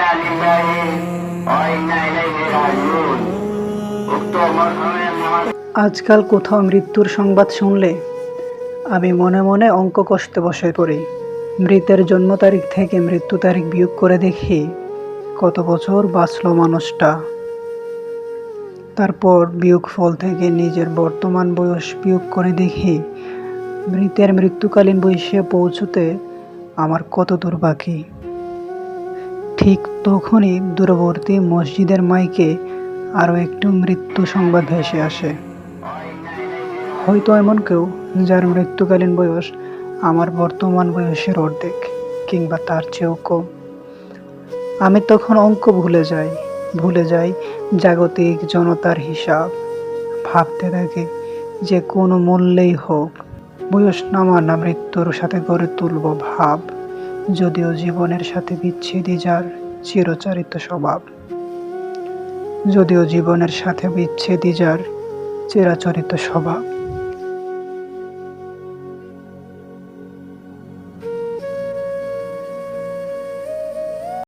ইন্না লিল্লাহি ওয়া ইন্না ইলাইহি রাজিউন উক্ত মরহুমের আজকাল কোথাও মৃত্যুর সংবাদ শুনলে আমি মনে মনে অঙ্ক কষতে বসে পড়ি। মৃতের জন্ম তারিখ থেকে মৃত্যু তারিখ বিয়োগ করে দেখি কত বছর বাঁচল মানুষটা। তারপর বিয়োগ ফল থেকে নিজের বর্তমান বয়স বিয়োগ করে দেখি মৃতের মৃত্যুকালীন বয়সে পৌঁছতে আমার কত দূর বাকি। ঠিক তখনই দূরবর্তী মসজিদের মাইকে আরও একটু মৃত্যু সংবাদ ভেসে আসে। হয়তো এমন কেউ যার মৃত্যুকালীন বয়স আমার বর্তমান বয়সের অর্ধেক কিংবা তার চেয়েও কম। আমি তখন অঙ্ক ভুলে যাই ভুলে যাই জাগতিক জনতার হিসাব। ভাবতে থাকি যে কোনো মূল্যেই হোক, বয়স নামা না মৃত্যুর সাথে গড়ে তুলব ভাব। যদিও জীবনের সাথে বিচ্ছেদই যার চিরচারিত স্বভাব। যদিও জীবনের সাথে বিচ্ছেদই যার চিরাচরিত স্বভাব।